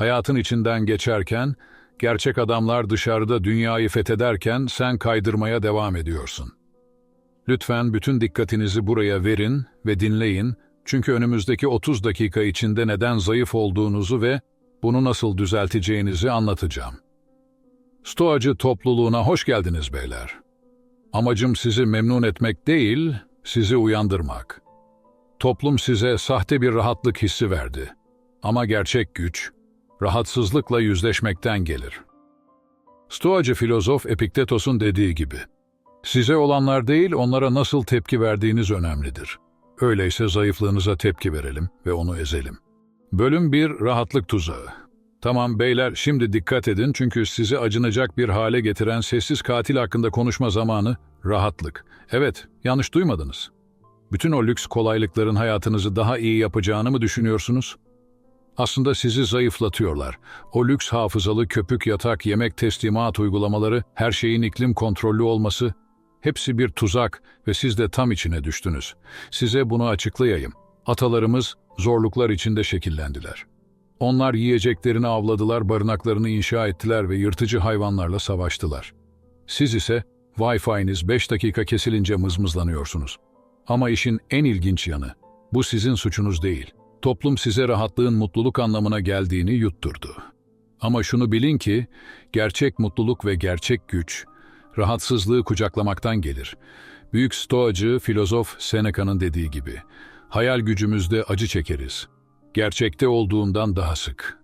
Hayatın içinden geçerken, gerçek adamlar dışarıda dünyayı fethederken sen kaydırmaya devam ediyorsun. Lütfen bütün dikkatinizi buraya verin ve dinleyin çünkü önümüzdeki 30 dakika içinde neden zayıf olduğunuzu ve bunu nasıl düzelteceğinizi anlatacağım. Stoacı topluluğuna hoş geldiniz beyler. Amacım sizi memnun etmek değil, sizi uyandırmak. Toplum size sahte bir rahatlık hissi verdi. Ama gerçek güç, rahatsızlıkla yüzleşmekten gelir. Stoacı filozof Epiktetos'un dediği gibi, size olanlar değil onlara nasıl tepki verdiğiniz önemlidir. Öyleyse zayıflığınıza tepki verelim ve onu ezelim. Bölüm 1 Rahatlık Tuzağı Tamam beyler şimdi dikkat edin çünkü sizi acınacak bir hale getiren sessiz katil hakkında konuşma zamanı rahatlık. Evet, yanlış duymadınız. Bütün o lüks kolaylıkların hayatınızı daha iyi yapacağını mı düşünüyorsunuz? Aslında sizi zayıflatıyorlar. O lüks hafızalı köpük yatak, yemek teslimat uygulamaları, her şeyin iklim kontrollü olması, hepsi bir tuzak ve siz de tam içine düştünüz. Size bunu açıklayayım. Atalarımız zorluklar içinde şekillendiler. Onlar yiyeceklerini avladılar, barınaklarını inşa ettiler ve yırtıcı hayvanlarla savaştılar. Siz ise Wi-Fi'niz 5 dakika kesilince mızmızlanıyorsunuz. Ama işin en ilginç yanı, bu sizin suçunuz değil. Toplum size rahatlığın mutluluk anlamına geldiğini yutturdu. Ama şunu bilin ki, gerçek mutluluk ve gerçek güç, rahatsızlığı kucaklamaktan gelir. Büyük stoacı, filozof Seneca'nın dediği gibi, hayal gücümüzde acı çekeriz. Gerçekte olduğundan daha sık.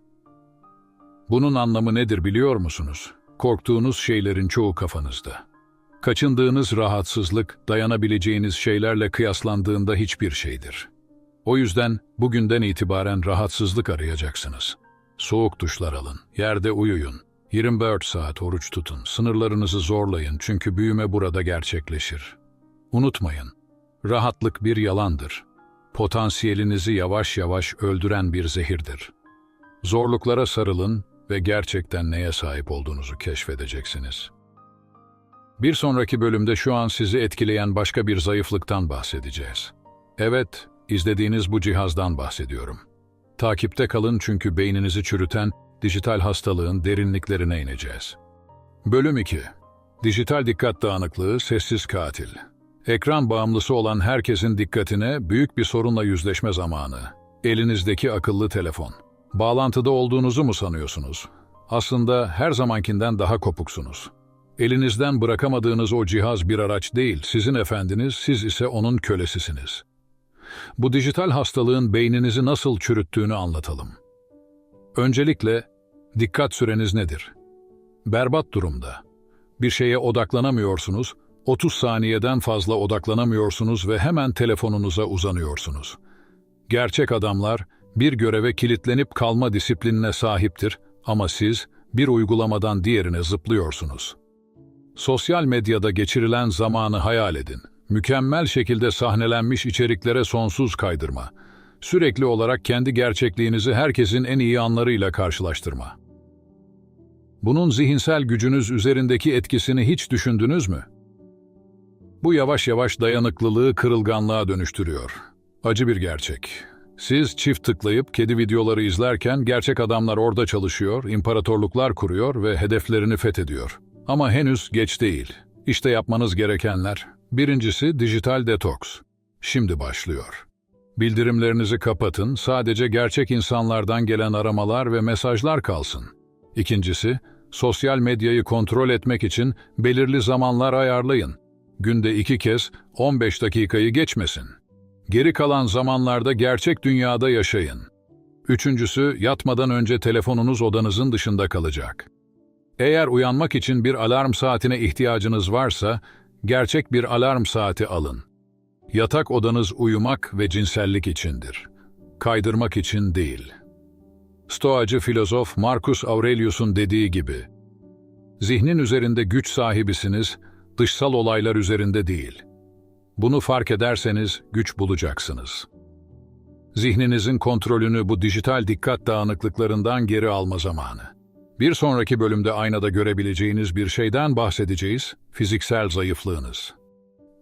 Bunun anlamı nedir biliyor musunuz? Korktuğunuz şeylerin çoğu kafanızda. Kaçındığınız rahatsızlık, dayanabileceğiniz şeylerle kıyaslandığında hiçbir şeydir. O yüzden bugünden itibaren rahatsızlık arayacaksınız. Soğuk duşlar alın, yerde uyuyun, 24 saat oruç tutun, sınırlarınızı zorlayın çünkü büyüme burada gerçekleşir. Unutmayın, rahatlık bir yalandır. Potansiyelinizi yavaş yavaş öldüren bir zehirdir. Zorluklara sarılın ve gerçekten neye sahip olduğunuzu keşfedeceksiniz. Bir sonraki bölümde şu an sizi etkileyen başka bir zayıflıktan bahsedeceğiz. Evet, izlediğiniz bu cihazdan bahsediyorum. Takipte kalın çünkü beyninizi çürüten dijital hastalığın derinliklerine ineceğiz. Bölüm 2 Dijital dikkat dağınıklığı, sessiz katil. Ekran bağımlısı olan herkesin dikkatine büyük bir sorunla yüzleşme zamanı. Elinizdeki akıllı telefon. Bağlantıda olduğunuzu mu sanıyorsunuz? Aslında her zamankinden daha kopuksunuz. Elinizden bırakamadığınız o cihaz bir araç değil, sizin efendiniz, siz ise onun kölesisiniz. Bu dijital hastalığın beyninizi nasıl çürüttüğünü anlatalım. Öncelikle, dikkat süreniz nedir? Berbat durumda. Bir şeye odaklanamıyorsunuz, 30 saniyeden fazla odaklanamıyorsunuz ve hemen telefonunuza uzanıyorsunuz. Gerçek adamlar bir göreve kilitlenip kalma disiplinine sahiptir ama siz bir uygulamadan diğerine zıplıyorsunuz. Sosyal medyada geçirilen zamanı hayal edin. Mükemmel şekilde sahnelenmiş içeriklere sonsuz kaydırma. Sürekli olarak kendi gerçekliğinizi herkesin en iyi anlarıyla karşılaştırma. Bunun zihinsel gücünüz üzerindeki etkisini hiç düşündünüz mü? Bu yavaş yavaş dayanıklılığı kırılganlığa dönüştürüyor. Acı bir gerçek. Siz çift tıklayıp kedi videoları izlerken gerçek adamlar orada çalışıyor, imparatorluklar kuruyor ve hedeflerini fethediyor. Ama henüz geç değil. İşte yapmanız gerekenler. Birincisi dijital detoks. Şimdi başlıyor. Bildirimlerinizi kapatın, sadece gerçek insanlardan gelen aramalar ve mesajlar kalsın. İkincisi, sosyal medyayı kontrol etmek için belirli zamanlar ayarlayın. Günde iki kez 15 dakikayı geçmesin. Geri kalan zamanlarda gerçek dünyada yaşayın. Üçüncüsü, yatmadan önce telefonunuz odanızın dışında kalacak. Eğer uyanmak için bir alarm saatine ihtiyacınız varsa, gerçek bir alarm saati alın. Yatak odanız uyumak ve cinsellik içindir. Kaydırmak için değil. Stoacı filozof Marcus Aurelius'un dediği gibi, Zihnin üzerinde güç sahibisiniz, dışsal olaylar üzerinde değil. Bunu fark ederseniz güç bulacaksınız. Zihninizin kontrolünü bu dijital dikkat dağınıklıklarından geri alma zamanı. Bir sonraki bölümde aynada görebileceğiniz bir şeyden bahsedeceğiz, fiziksel zayıflığınız.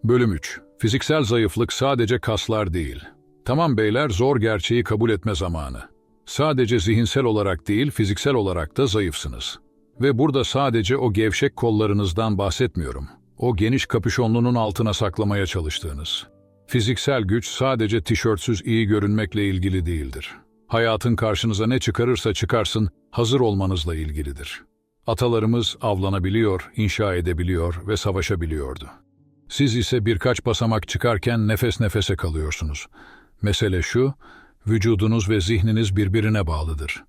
Bölüm 3. Fiziksel zayıflık sadece kaslar değil. Tamam beyler zor gerçeği kabul etme zamanı. Sadece zihinsel olarak değil, fiziksel olarak da zayıfsınız. Ve burada sadece o gevşek kollarınızdan bahsetmiyorum. O geniş kapüşonlunun altına saklamaya çalıştığınız. Fiziksel güç sadece tişörtsüz iyi görünmekle ilgili değildir. Hayatın karşınıza ne çıkarırsa çıkarsın, hazır olmanızla ilgilidir. Atalarımız avlanabiliyor, inşa edebiliyor ve savaşabiliyordu. Siz ise birkaç basamak çıkarken nefes nefese kalıyorsunuz. Mesele şu, vücudunuz ve zihniniz birbirine bağlıdır.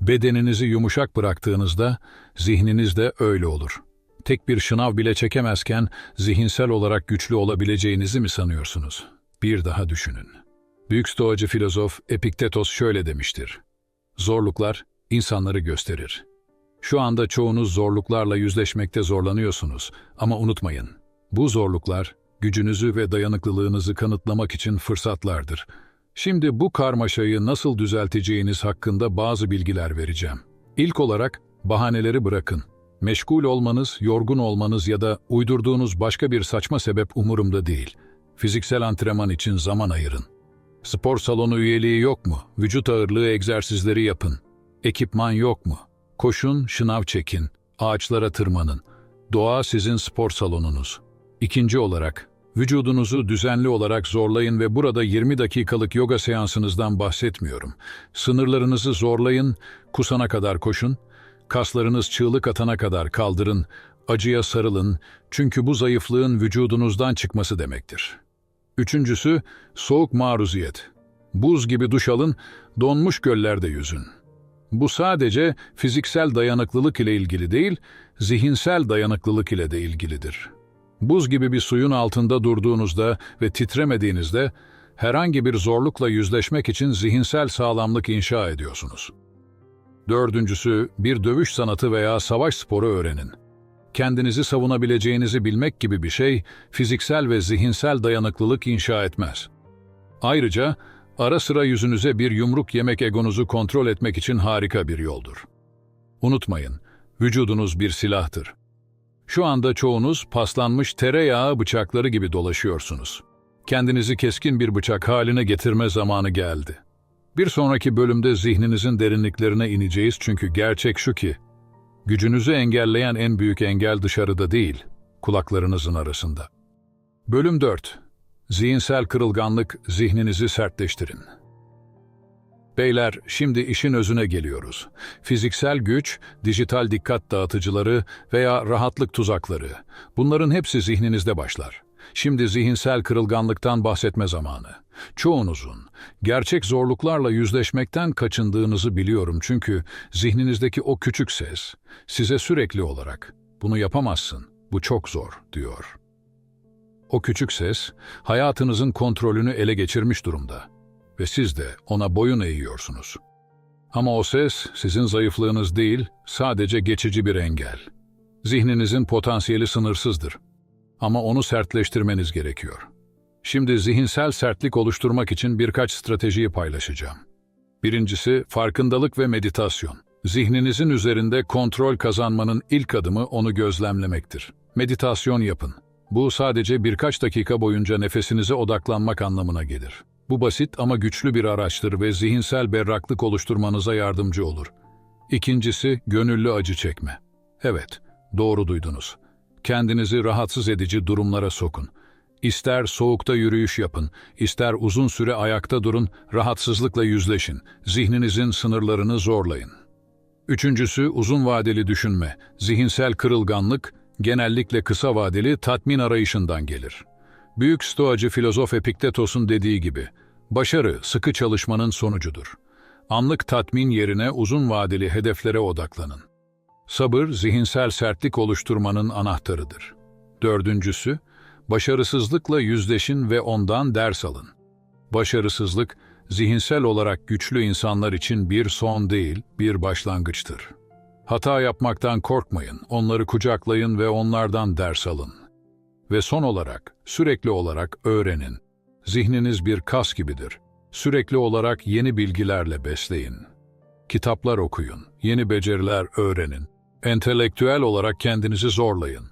Bedeninizi yumuşak bıraktığınızda zihniniz de öyle olur. Tek bir şınav bile çekemezken zihinsel olarak güçlü olabileceğinizi mi sanıyorsunuz? Bir daha düşünün. Büyük stoacı filozof Epiktetos şöyle demiştir. Zorluklar insanları gösterir. Şu anda çoğunuz zorluklarla yüzleşmekte zorlanıyorsunuz ama unutmayın. Bu zorluklar gücünüzü ve dayanıklılığınızı kanıtlamak için fırsatlardır. Şimdi bu karmaşayı nasıl düzelteceğiniz hakkında bazı bilgiler vereceğim. İlk olarak bahaneleri bırakın. Meşgul olmanız, yorgun olmanız ya da uydurduğunuz başka bir saçma sebep umurumda değil. Fiziksel antrenman için zaman ayırın. Spor salonu üyeliği yok mu? Vücut ağırlığı egzersizleri yapın. Ekipman yok mu? Koşun, şınav çekin. Ağaçlara tırmanın. Doğa sizin spor salonunuz. İkinci olarak, vücudunuzu düzenli olarak zorlayın ve burada 20 dakikalık yoga seansınızdan bahsetmiyorum. Sınırlarınızı zorlayın, kusana kadar koşun, kaslarınız çığlık atana kadar kaldırın, acıya sarılın çünkü bu zayıflığın vücudunuzdan çıkması demektir. Üçüncüsü, soğuk maruziyet. Buz gibi duş alın, donmuş göllerde yüzün. Bu sadece fiziksel dayanıklılık ile ilgili değil, zihinsel dayanıklılık ile de ilgilidir. Buz gibi bir suyun altında durduğunuzda ve titremediğinizde herhangi bir zorlukla yüzleşmek için zihinsel sağlamlık inşa ediyorsunuz. Dördüncüsü, bir dövüş sanatı veya savaş sporu öğrenin. Kendinizi savunabileceğinizi bilmek gibi bir şey, fiziksel ve zihinsel dayanıklılık inşa etmez. Ayrıca, ara sıra yüzünüze bir yumruk yemek egonuzu kontrol etmek için harika bir yoldur. Unutmayın, vücudunuz bir silahtır. Şu anda çoğunuz paslanmış tereyağı bıçakları gibi dolaşıyorsunuz. Kendinizi keskin bir bıçak haline getirme zamanı geldi. Bir sonraki bölümde zihninizin derinliklerine ineceğiz çünkü gerçek şu ki, gücünüzü engelleyen en büyük engel dışarıda değil, kulaklarınızın arasında. Bölüm 4 Zihinsel kırılganlık, zihninizi sertleştirin. Beyler, şimdi işin özüne geliyoruz. Fiziksel güç, dijital dikkat dağıtıcıları veya rahatlık tuzakları. Bunların hepsi zihninizde başlar. Şimdi zihinsel kırılganlıktan bahsetme zamanı. Çoğunuzun gerçek zorluklarla yüzleşmekten kaçındığınızı biliyorum çünkü zihninizdeki o küçük ses size sürekli olarak bunu yapamazsın, bu çok zor diyor. O küçük ses hayatınızın kontrolünü ele geçirmiş durumda ve siz de ona boyun eğiyorsunuz. Ama o ses sizin zayıflığınız değil, sadece geçici bir engel. Zihninizin potansiyeli sınırsızdır. Ama onu sertleştirmeniz gerekiyor. Şimdi zihinsel sertlik oluşturmak için birkaç stratejiyi paylaşacağım. Birincisi farkındalık ve meditasyon. Zihninizin üzerinde kontrol kazanmanın ilk adımı onu gözlemlemektir. Meditasyon yapın. Bu sadece birkaç dakika boyunca nefesinize odaklanmak anlamına gelir. Bu basit ama güçlü bir araçtır ve zihinsel berraklık oluşturmanıza yardımcı olur. İkincisi, gönüllü acı çekme. Evet, doğru duydunuz. Kendinizi rahatsız edici durumlara sokun. İster soğukta yürüyüş yapın, ister uzun süre ayakta durun, rahatsızlıkla yüzleşin, zihninizin sınırlarını zorlayın. Üçüncüsü uzun vadeli düşünme, zihinsel kırılganlık, genellikle kısa vadeli tatmin arayışından gelir. Büyük stoacı filozof Epiktetos'un dediği gibi, başarı sıkı çalışmanın sonucudur. Anlık tatmin yerine uzun vadeli hedeflere odaklanın. Sabır, zihinsel sertlik oluşturmanın anahtarıdır. Dördüncüsü, başarısızlıkla yüzleşin ve ondan ders alın. Başarısızlık, zihinsel olarak güçlü insanlar için bir son değil, bir başlangıçtır. Hata yapmaktan korkmayın, onları kucaklayın ve onlardan ders alın. Ve son olarak, sürekli olarak öğrenin. Zihniniz bir kas gibidir. Sürekli olarak yeni bilgilerle besleyin. Kitaplar okuyun, yeni beceriler öğrenin. Entelektüel olarak kendinizi zorlayın.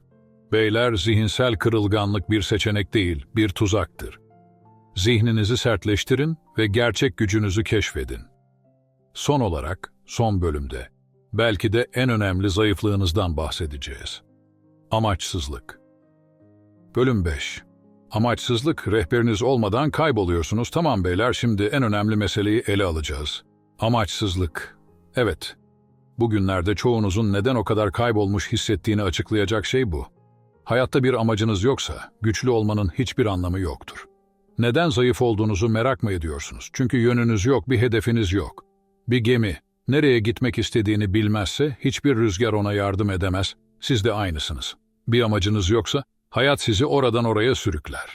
Beyler, zihinsel kırılganlık bir seçenek değil, bir tuzaktır. Zihninizi sertleştirin ve gerçek gücünüzü keşfedin. Son olarak, son bölümde, belki de en önemli zayıflığınızdan bahsedeceğiz. Amaçsızlık. Bölüm 5. Amaçsızlık, rehberiniz olmadan kayboluyorsunuz. Tamam beyler, şimdi en önemli meseleyi ele alacağız. Amaçsızlık. Evet, bugünlerde çoğunuzun neden o kadar kaybolmuş hissettiğini açıklayacak şey bu. Hayatta bir amacınız yoksa, güçlü olmanın hiçbir anlamı yoktur. Neden zayıf olduğunuzu merak mı ediyorsunuz? Çünkü yönünüz yok, bir hedefiniz yok. Bir gemi, nereye gitmek istediğini bilmezse, hiçbir rüzgar ona yardım edemez, siz de aynısınız. Bir amacınız yoksa, hayat sizi oradan oraya sürükler.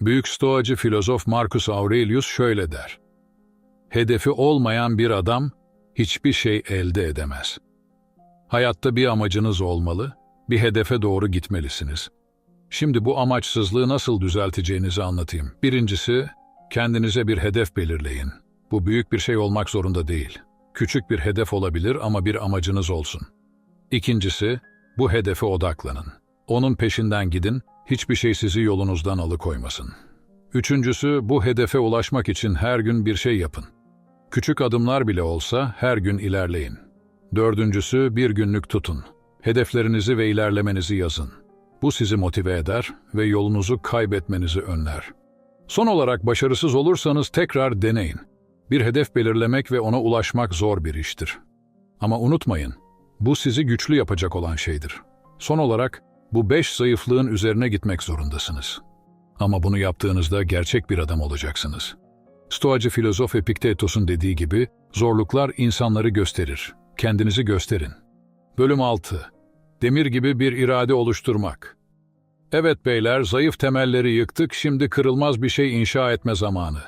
Büyük stoacı filozof Marcus Aurelius şöyle der. Hedefi olmayan bir adam, hiçbir şey elde edemez. Hayatta bir amacınız olmalı, bir hedefe doğru gitmelisiniz. Şimdi bu amaçsızlığı nasıl düzelteceğinizi anlatayım. Birincisi, kendinize bir hedef belirleyin. Bu büyük bir şey olmak zorunda değil. Küçük bir hedef olabilir ama bir amacınız olsun. İkincisi, bu hedefe odaklanın. Onun peşinden gidin, hiçbir şey sizi yolunuzdan alıkoymasın. Üçüncüsü, bu hedefe ulaşmak için her gün bir şey yapın. Küçük adımlar bile olsa her gün ilerleyin. Dördüncüsü, bir günlük tutun. Hedeflerinizi ve ilerlemenizi yazın. Bu sizi motive eder ve yolunuzu kaybetmenizi önler. Son olarak başarısız olursanız tekrar deneyin. Bir hedef belirlemek ve ona ulaşmak zor bir iştir. Ama unutmayın, bu sizi güçlü yapacak olan şeydir. Son olarak bu beş zayıflığın üzerine gitmek zorundasınız. Ama bunu yaptığınızda gerçek bir adam olacaksınız. Stoacı filozof Epiktetos'un dediği gibi, zorluklar insanları gösterir. Kendinizi gösterin. Bölüm 6 Demir gibi bir irade oluşturmak. Evet beyler, zayıf temelleri yıktık, şimdi kırılmaz bir şey inşa etme zamanı.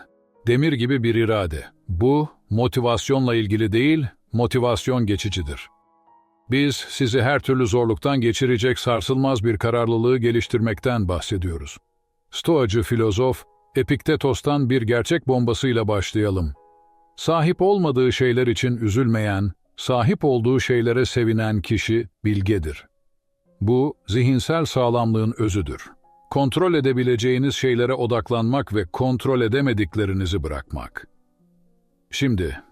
Demir gibi bir irade. Bu, motivasyonla ilgili değil, motivasyon geçicidir. Biz, sizi her türlü zorluktan geçirecek sarsılmaz bir kararlılığı geliştirmekten bahsediyoruz. Stoacı filozof, Epiktetos'tan bir gerçek bombasıyla başlayalım. Sahip olmadığı şeyler için üzülmeyen, sahip olduğu şeylere sevinen kişi bilgedir. Bu, zihinsel sağlamlığın özüdür. Kontrol edebileceğiniz şeylere odaklanmak ve kontrol edemediklerinizi bırakmak. Şimdi,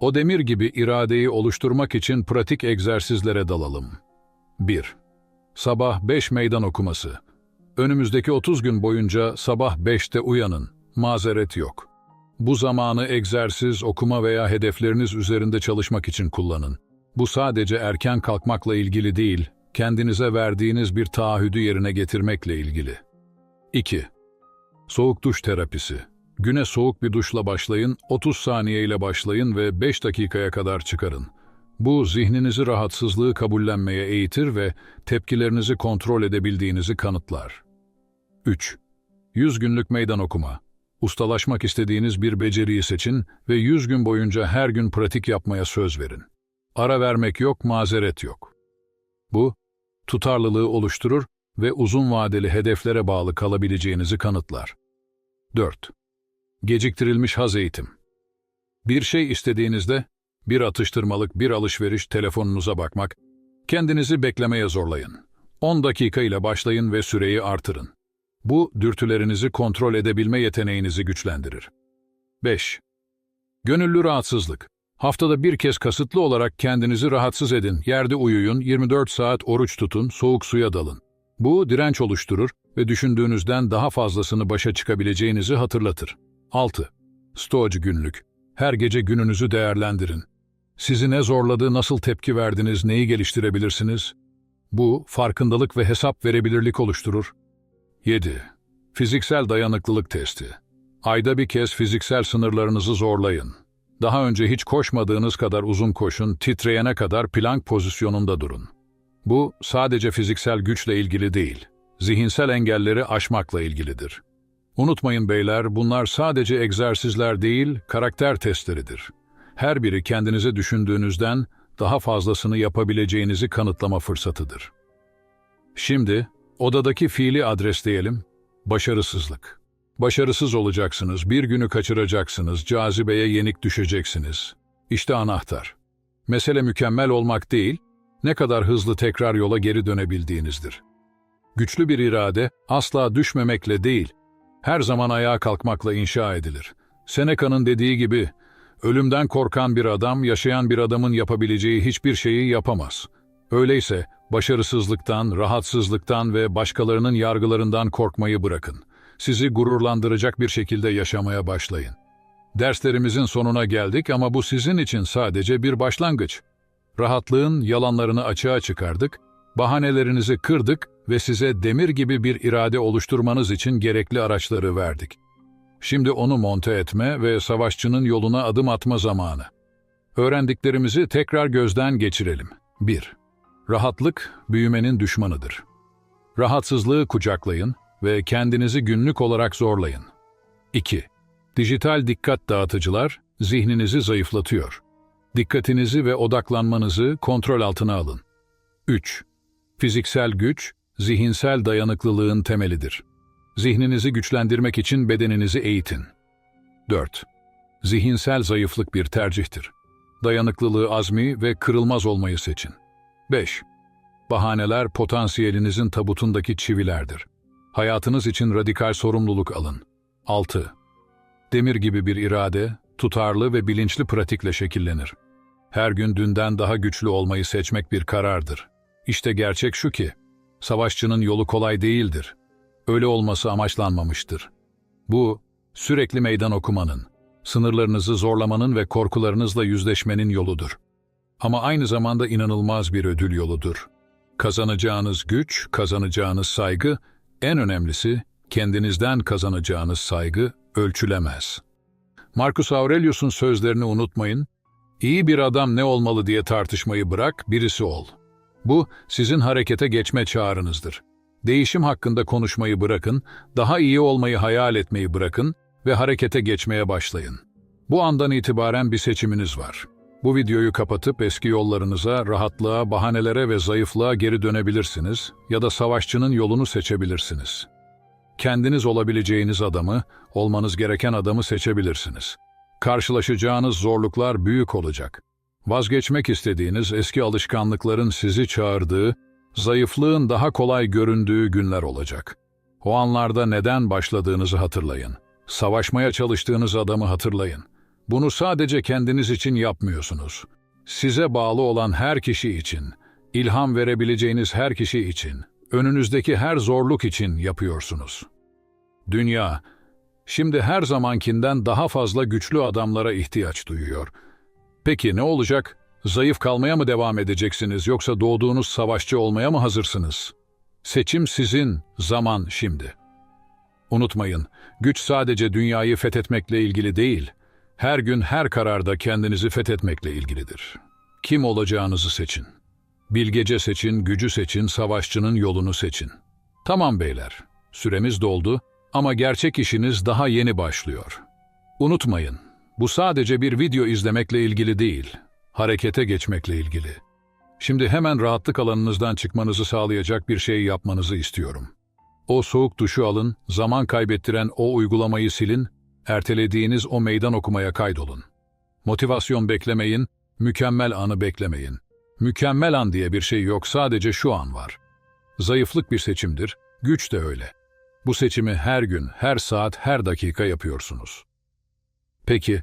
o demir gibi iradeyi oluşturmak için pratik egzersizlere dalalım. 1. Sabah 5 meydan okuması. Önümüzdeki 30 gün boyunca sabah 5'te uyanın. Mazeret yok. Bu zamanı egzersiz, okuma veya hedefleriniz üzerinde çalışmak için kullanın. Bu sadece erken kalkmakla ilgili değil, kendinize verdiğiniz bir taahhüdü yerine getirmekle ilgili. 2. Soğuk duş terapisi. Güne soğuk bir duşla başlayın, 30 saniye ile başlayın ve 5 dakikaya kadar çıkarın. Bu zihninizi rahatsızlığı kabullenmeye eğitir ve tepkilerinizi kontrol edebildiğinizi kanıtlar. 3. 100 günlük meydan okuma. Ustalaşmak istediğiniz bir beceriyi seçin ve 100 gün boyunca her gün pratik yapmaya söz verin. Ara vermek yok, mazeret yok. Bu, tutarlılığı oluşturur ve uzun vadeli hedeflere bağlı kalabileceğinizi kanıtlar. 4. Geciktirilmiş haz eğitim. Bir şey istediğinizde, bir atıştırmalık, bir alışveriş, telefonunuza bakmak, kendinizi beklemeye zorlayın. 10 dakika ile başlayın ve süreyi artırın. Bu, dürtülerinizi kontrol edebilme yeteneğinizi güçlendirir. 5. Gönüllü rahatsızlık. Haftada bir kez kasıtlı olarak kendinizi rahatsız edin, yerde uyuyun, 24 saat oruç tutun, soğuk suya dalın. Bu, direnç oluşturur ve düşündüğünüzden daha fazlasını başa çıkabileceğinizi hatırlatır. 6. Stoacı günlük. Her gece gününüzü değerlendirin. Sizi ne zorladı, nasıl tepki verdiniz, neyi geliştirebilirsiniz? Bu, farkındalık ve hesap verebilirlik oluşturur. 7. Fiziksel dayanıklılık testi. Ayda bir kez fiziksel sınırlarınızı zorlayın. Daha önce hiç koşmadığınız kadar uzun koşun, titreyene kadar plank pozisyonunda durun. Bu sadece fiziksel güçle ilgili değil, zihinsel engelleri aşmakla ilgilidir. Unutmayın beyler, bunlar sadece egzersizler değil, karakter testleridir. Her biri kendinize düşündüğünüzden daha fazlasını yapabileceğinizi kanıtlama fırsatıdır. Şimdi, odadaki fiili adresleyelim, başarısızlık. Başarısız olacaksınız, bir günü kaçıracaksınız, cazibeye yenik düşeceksiniz. İşte anahtar. Mesele mükemmel olmak değil, ne kadar hızlı tekrar yola geri dönebildiğinizdir. Güçlü bir irade asla düşmemekle değil, her zaman ayağa kalkmakla inşa edilir. Seneca'nın dediği gibi, Ölümden korkan bir adam, yaşayan bir adamın yapabileceği hiçbir şeyi yapamaz. Öyleyse başarısızlıktan, rahatsızlıktan ve başkalarının yargılarından korkmayı bırakın. Sizi gururlandıracak bir şekilde yaşamaya başlayın. Derslerimizin sonuna geldik ama bu sizin için sadece bir başlangıç. Rahatlığın yalanlarını açığa çıkardık, bahanelerinizi kırdık ve size demir gibi bir irade oluşturmanız için gerekli araçları verdik. Şimdi onu monte etme ve savaşçının yoluna adım atma zamanı. Öğrendiklerimizi tekrar gözden geçirelim. 1. Rahatlık, büyümenin düşmanıdır. Rahatsızlığı kucaklayın ve kendinizi günlük olarak zorlayın. 2. Dijital dikkat dağıtıcılar zihninizi zayıflatıyor. Dikkatinizi ve odaklanmanızı kontrol altına alın. 3. Fiziksel güç, zihinsel dayanıklılığın temelidir. Zihninizi güçlendirmek için bedeninizi eğitin. 4. Zihinsel zayıflık bir tercihtir. Dayanıklılığı azmi ve kırılmaz olmayı seçin. 5. Bahaneler potansiyelinizin tabutundaki çivilerdir. Hayatınız için radikal sorumluluk alın. 6. Demir gibi bir irade, tutarlı ve bilinçli pratikle şekillenir. Her gün dünden daha güçlü olmayı seçmek bir karardır. İşte gerçek şu ki, savaşçının yolu kolay değildir. Öyle olması amaçlanmamıştır. Bu, sürekli meydan okumanın, sınırlarınızı zorlamanın ve korkularınızla yüzleşmenin yoludur. Ama aynı zamanda inanılmaz bir ödül yoludur. Kazanacağınız güç, kazanacağınız saygı, en önemlisi kendinizden kazanacağınız saygı ölçülemez. Marcus Aurelius'un sözlerini unutmayın. İyi bir adam ne olmalı diye tartışmayı bırak, birisi ol. Bu sizin harekete geçme çağrınızdır. Değişim hakkında konuşmayı bırakın, daha iyi olmayı hayal etmeyi bırakın ve harekete geçmeye başlayın. Bu andan itibaren bir seçiminiz var. Bu videoyu kapatıp eski yollarınıza, rahatlığa, bahanelere ve zayıflığa geri dönebilirsiniz ya da savaşçının yolunu seçebilirsiniz. Kendiniz olabileceğiniz adamı, olmanız gereken adamı seçebilirsiniz. Karşılaşacağınız zorluklar büyük olacak. Vazgeçmek istediğiniz eski alışkanlıkların sizi çağırdığı, zayıflığın daha kolay göründüğü günler olacak. O anlarda neden başladığınızı hatırlayın. Savaşmaya çalıştığınız adamı hatırlayın. Bunu sadece kendiniz için yapmıyorsunuz. Size bağlı olan her kişi için, ilham verebileceğiniz her kişi için, önünüzdeki her zorluk için yapıyorsunuz. Dünya, şimdi her zamankinden daha fazla güçlü adamlara ihtiyaç duyuyor. Peki ne olacak? Zayıf kalmaya mı devam edeceksiniz yoksa doğduğunuz savaşçı olmaya mı hazırsınız? Seçim sizin, zaman şimdi. Unutmayın, güç sadece dünyayı fethetmekle ilgili değil, her gün her kararda kendinizi fethetmekle ilgilidir. Kim olacağınızı seçin. Bilgece seçin, gücü seçin, savaşçının yolunu seçin. Tamam beyler, süremiz doldu ama gerçek işiniz daha yeni başlıyor. Unutmayın, bu sadece bir video izlemekle ilgili değil, harekete geçmekle ilgili. Şimdi hemen rahatlık alanınızdan çıkmanızı sağlayacak bir şey yapmanızı istiyorum. O soğuk duşu alın, zaman kaybettiren o uygulamayı silin, ertelediğiniz o meydan okumaya kaydolun. Motivasyon beklemeyin, mükemmel anı beklemeyin. Mükemmel an diye bir şey yok, sadece şu an var. Zayıflık bir seçimdir, güç de öyle. Bu seçimi her gün, her saat, her dakika yapıyorsunuz. Peki,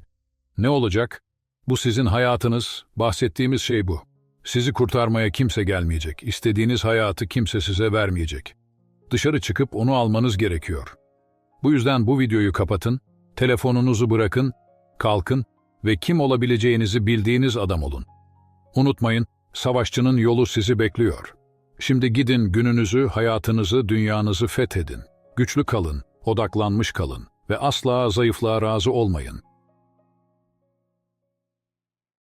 ne olacak? Bu sizin hayatınız, bahsettiğimiz şey bu. Sizi kurtarmaya kimse gelmeyecek, istediğiniz hayatı kimse size vermeyecek. Dışarı çıkıp onu almanız gerekiyor. Bu yüzden bu videoyu kapatın, telefonunuzu bırakın, kalkın ve kim olabileceğinizi bildiğiniz adam olun. Unutmayın, savaşçının yolu sizi bekliyor. Şimdi gidin gününüzü, hayatınızı, dünyanızı fethedin. Güçlü kalın, odaklanmış kalın ve asla zayıflığa razı olmayın.